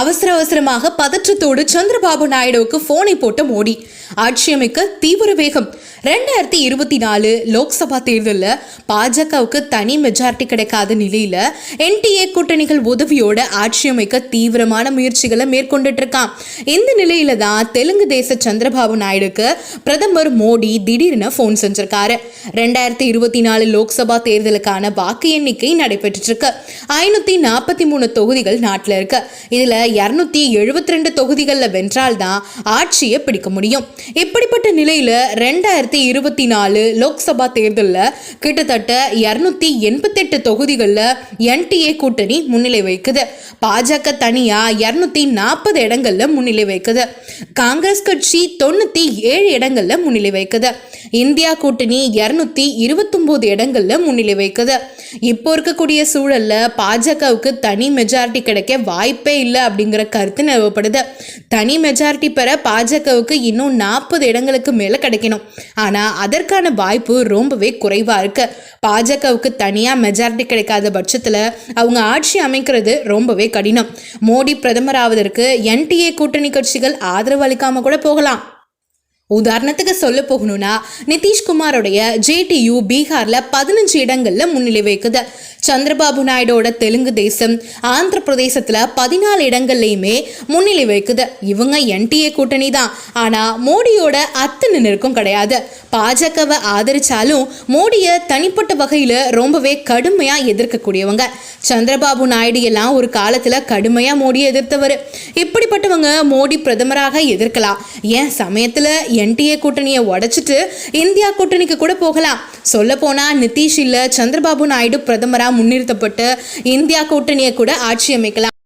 அவசர அவசரமாக பதற்றத்தோடு சந்திரபாபு நாயுடுவுக்கு போனை போட்ட மோடி. ஆட்சி அமைக்க தீவிர வேகம். ரெண்டாயிரத்தி இருபத்தி நாலு லோக்சபா தேர்தலில் பாஜகவுக்கு தனி மெஜாரிட்டி கிடைக்காத நிலையில என்டிஏ கூட்டணிகள் உதவியோட ஆட்சி அமைக்க தீவிரமான முயற்சிகளை மேற்கொண்டுட்டு இருக்கான் இந்த நிலையில தான் தெலுங்கு தேச சந்திரபாபு நாயுடுக்கு பிரதமர் மோடி திடீர்னு ஃபோன் செஞ்சிருக்காரு. ரெண்டாயிரத்தி இருபத்தி நாலு லோக்சபா தேர்தலுக்கான வாக்கு எண்ணிக்கை நடைபெற்றுட்டு இருக்கு. ஐநூத்தி நாற்பத்தி மூணு தொகுதிகள் நாட்டில் இருக்கு. இதுல இரநூத்தி எழுபத்தி ரெண்டு தொகுதிகளில் வென்றால்தான் ஆட்சியை பிடிக்க முடியும். இப்படிப்பட்ட நிலையில் ரெண்டாயிரத்தி இருபத்தி நாலு லோக்சபா தேர்தலில் கிட்டத்தட்ட இரநூத்தி எண்பத்தெட்டு தொகுதிகளில் என்டிஏ கூட்டணி முன்னிலை வைக்குது பாஜக தனியாக இரநூத்தி நாற்பது இடங்களில் முன்னிலை வைக்குது காங்கிரஸ் கட்சி தொண்ணூற்றி ஏழு இடங்களில் முன்னிலை வைக்குது இந்தியா கூட்டணி இரநூத்தி இருபத்தொம்போது இடங்களில் முன்னிலை வைக்குது இப்போ இருக்கக்கூடிய சூழல்ல பாஜகவுக்கு தனி மெஜாரிட்டி கிடைக்க வாய்ப்பே இல்லை அப்படிங்கிற கருத்து நிலவப்படுது. தனி மெஜாரிட்டி பெற பாஜகவுக்கு இன்னும் நாற்பது இடங்களுக்கு மேல கிடைக்கணும். ஆனா அதற்கான வாய்ப்பு ரொம்பவே குறைவா இருக்கு. பாஜகவுக்கு தனியா மெஜாரிட்டி கிடைக்காத பட்சத்துல அவங்க ஆட்சி அமைக்கிறது ரொம்பவே கடினம். மோடி பிரதமர் ஆவதற்கு என்டிஏ கூட்டணி கட்சிகள் ஆதரவு அளிக்காம கூட போகலாம். உதாரணத்துக்கு சொல்ல போகணும்னா நிதிஷ்குமாரோடைய ஜேடியு பீகார்ல பதினஞ்சு இடங்கள்ல முன்னிலை வைக்குது சந்திரபாபு நாயுடோட தெலுங்கு தேசம் ஆந்திர பிரதேசத்துல பதினாலு இடங்கள்லையுமே முன்னிலை வைக்குது இவங்க என்டிஏ கூட்டணி தான். ஆனா மோடியோட அத்தனை நெருக்கம் கிடையாது. பாஜகவை ஆதரிச்சாலும் மோடியை தனிப்பட்ட வகையில ரொம்பவே கடுமையா எதிர்க்கக்கூடியவங்க. சந்திரபாபு நாயுடு எல்லாம் ஒரு காலத்துல கடுமையா மோடியை எதிர்த்தவர். இப்படிப்பட்டவங்க மோடி பிரதமராக எதிர்க்கலாம். ஏன் சமயத்துல என்டிஏ கூட்டணியை உடைச்சிட்டு இந்தியா கூட்டணிக்கு கூட போகலாம். சொல்ல போனா நிதிஷ் இல்ல சந்திரபாபு நாயுடு பிரதமரா முன்னிறுத்தப்பட்டு இந்தியா கூட்டணியை கூட ஆட்சி அமைக்கலாம்.